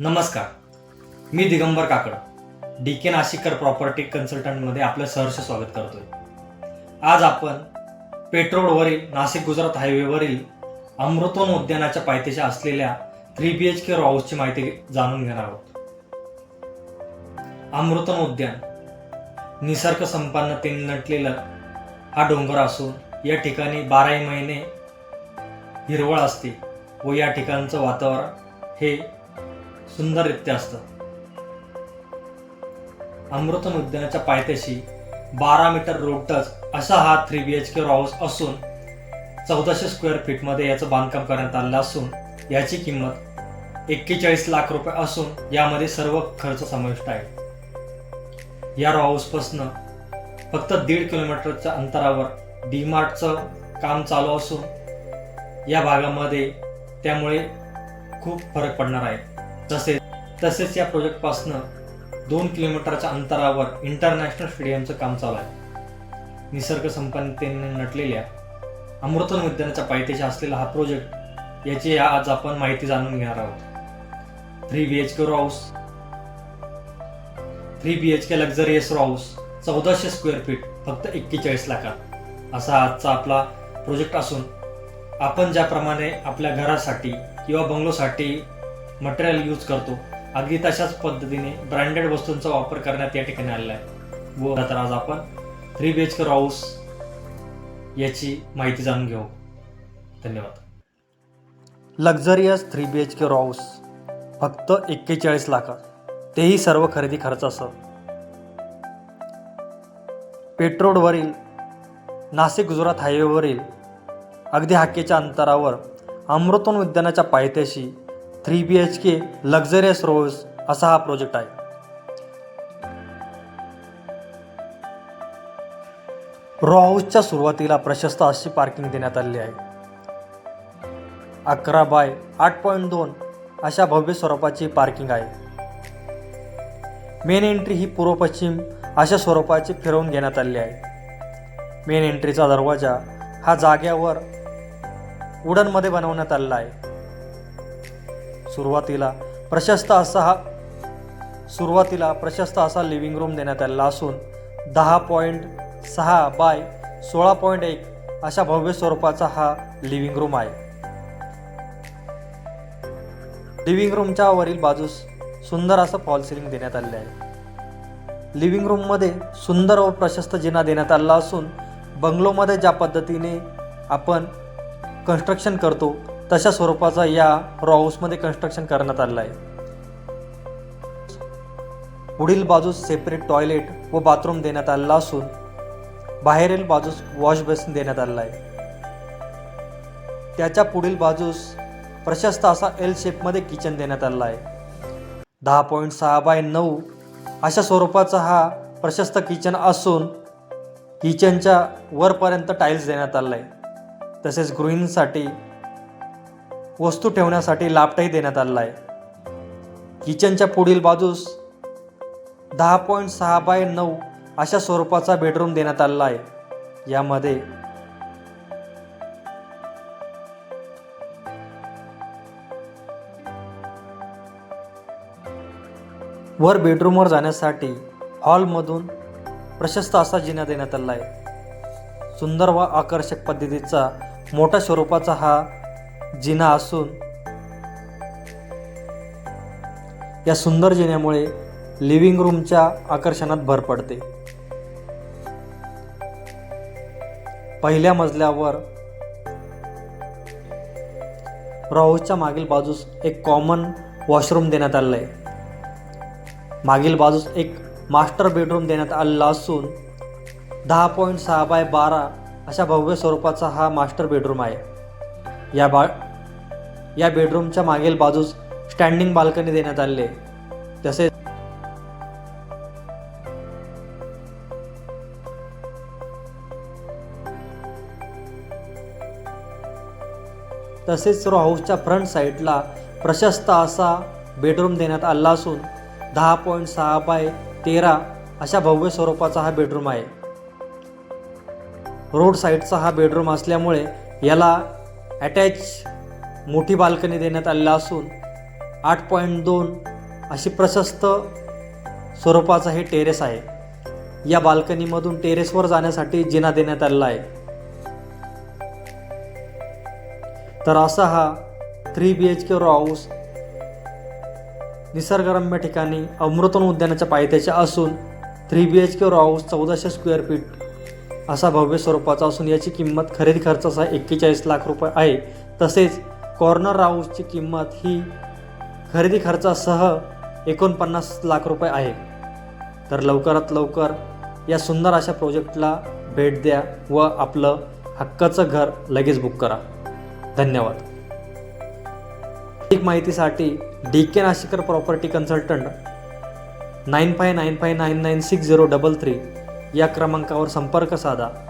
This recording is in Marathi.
नमस्कार. मी दिगंबर काकड डी के नाशिककर प्रॉपर्टी कन्सल्टंटमध्ये आपलं सहर्ष स्वागत करतोय. आज आपण पेट्रोलवरील नाशिक गुजरात हायवेवरील अमृतवन उद्यानाच्या पायथ्याशी असलेल्या थ्री बी एच के हाऊसची माहिती जाणून घेणार आहोत. अमृतवन उद्यान निसर्ग संपन्नतेने नटलेलं हा डोंगर असून या ठिकाणी बाराही महिने हिरवळ असते व या ठिकाणचं वातावरण हे सुंदररित्या असतं. अमृत उद्यानाच्या पायथ्याशी बारा मीटर रोड टच असा हा three B H K house असून चौदाशे स्क्वेअर फीटमध्ये याचं बांधकाम करण्यात आलं असून याची किंमत एक्केचाळीस लाख रुपये असून यामध्ये सर्व खर्च समाविष्ट आहे. या हाऊसपासनं फक्त दीड किलोमीटरच्या अंतरावर डीमार्टचं काम चालू असून या भागामध्ये त्यामुळे खूप फरक पडणार आहे. तसेच तसेच या प्रोजेक्टपासनं दोन किलोमीटरच्या अंतरावर इंटरनॅशनल स्टेडियमचं काम चालू आहे. निसर्ग संपन्नतेने नटलेल्या अमृतन उद्यानाच्या पायथ्याशी असलेला हा प्रोजेक्ट याची आज आपण माहिती जाणून घेणार आहोत. Three B H K house three B H K luxurious house चौदाशे स्क्वेअर फीट फक्त एक्केचाळीस लाखात. असा आजचा आपला प्रोजेक्ट असून आपण ज्याप्रमाणे आपल्या घरासाठी किंवा बंगलोसाठी मटेरियल यूज करतो. अगदी तशाच पद्धतीने ब्रँडेड वस्तूंचा वापर करण्यात या ठिकाणी आलेला आहे. व तर आज आपण three B H K house याची माहिती जाणून घेऊ. धन्यवाद. Luxurious three B H K house फक्त एक्केचाळीस लाखात तेही सर्व खरेदी खर्चासह. पेट्रोडवरील नाशिक गुजरात हायवेवरील अगदी हाकेच्या अंतरावर अमृतोन उद्यानाच्या पायथ्याशी three B H K luxurious रोज असा हा प्रोजेक्ट आहे. रो हाऊसच्या सुरुवातीला प्रशस्त अशी पार्किंग देण्यात आली आहे. अकरा बाय आठ पॉईंट दोन अशा भव्य स्वरूपाची पार्किंग आहे. मेन एंट्री ही पूर्व पश्चिम अशा स्वरूपाची फिरवून घेण्यात आली आहे. मेन एंट्रीचा दरवाजा हा जाग्यावर उडनमध्ये बनवण्यात आलेला आहे. सुरुवातीला प्रशस्त असा हा सुरुवातीला प्रशस्त असा लिव्हिंग रूम देण्यात आलेला असून दहा पॉईंट सहा बाय सोळा पॉईंट एक अशा भव्य स्वरूपाचा हा लिव्हिंग रूम आहे. लिव्हिंग रूमच्या वरील बाजूस सुंदर असं फॉल सिलिंग देण्यात आलेलं आहे. लिव्हिंग रूममध्ये सुंदर व प्रशस्त जिना देण्यात आलेला असून बंगलोमध्ये ज्या पद्धतीने आपण कन्स्ट्रक्शन करतो तशा स्वरूपाचा या रॉ हाऊसमध्ये कन्स्ट्रक्शन करण्यात आलेलं आहे. पुढील बाजूस सेपरेट टॉयलेट व बाथरूम देण्यात आलेला असून बाहेरील बाजूस वॉश बेसिन देण्यात आलेला आहे. त्याच्या पुढील बाजूस प्रशस्त असा एल शेपमध्ये किचन देण्यात आलेला आहे. दहा पॉईंट सहा बाय नऊ अशा स्वरूपाचा हा प्रशस्त किचन असून किचनच्या वरपर्यंत टाईल्स देण्यात आलेला आहे. तसेच गृहिणींसाठी वस्तू ठेवण्यासाठी लापटाही देण्यात आलेला आहे. किचनच्या पुढील बाजूस दहा पॉईंट सहा बाय नऊ अशा स्वरूपाचा बेडरूम देण्यात आलेला आहे. यामध्ये वर बेडरूमवर जाण्यासाठी हॉलमधून प्रशस्त असा जिना देण्यात आला आहे. सुंदर व आकर्षक पद्धतीचा मोठ्या स्वरूपाचा हा जिना असून या सुंदर जिन्यामुळे लिव्हिंग रूमच्या आकर्षणात भर पडते. पहिल्या मजल्यावर हाऊसच्या मागील बाजूस एक कॉमन वॉशरूम देण्यात आलं आहे मागील बाजूस एक मास्टर बेडरूम देण्यात आलेला असून दहा पॉईंट सहा बाय बारा अशा भव्य स्वरूपाचा हा मास्टर बेडरूम आहे. या बा या बेडरूमच्या मागील बाजूस स्टँडिंग बाल्कनी देण्यात आलेली आहे. तसेच तसेच रो हाऊसच्या फ्रंट साईडला प्रशस्त असा बेडरूम देण्यात आला असून दहा पॉईंट सहा बाय तेरा अशा भव्य स्वरूपाचा हा बेडरूम आहे. रोड साईडचा हा बेडरूम असल्यामुळे याला अटॅच मोठी बाल्कनी देण्यात आलेला असून आठ पॉईंट दोन अशी प्रशस्त स्वरूपाचं हे टेरेस आहे. या बाल्कनीमधून टेरेसवर जाण्यासाठी जिना देण्यात आलेला आहे. तर असा हा थ्री बी एच के राऊस हाऊस निसर्गरम्य ठिकाणी अमृतन उद्यानाच्या पायथ्याचे असून थ्री बी एच के राऊस हाऊस चौदाशे स्क्वेअर फीट असा भव्य स्वरूपाचा असून याची किंमत खरेदी खर्चासह एक्केचाळीस लाख रुपये आहे. तसेच कॉर्नर राऊसची किंमत ही खरेदी खर्चासह एकोणपन्नास लाख रुपये आहे. तर लवकरात लवकर या सुंदर अशा प्रोजेक्टला भेट द्या व आपलं हक्काचं घर लगेच बुक करा. धन्यवाद. अधिक माहितीसाठी D K Nashikar property consultant nine five nine five nine nine six zero double three या क्रमांकावर संपर्क साधा.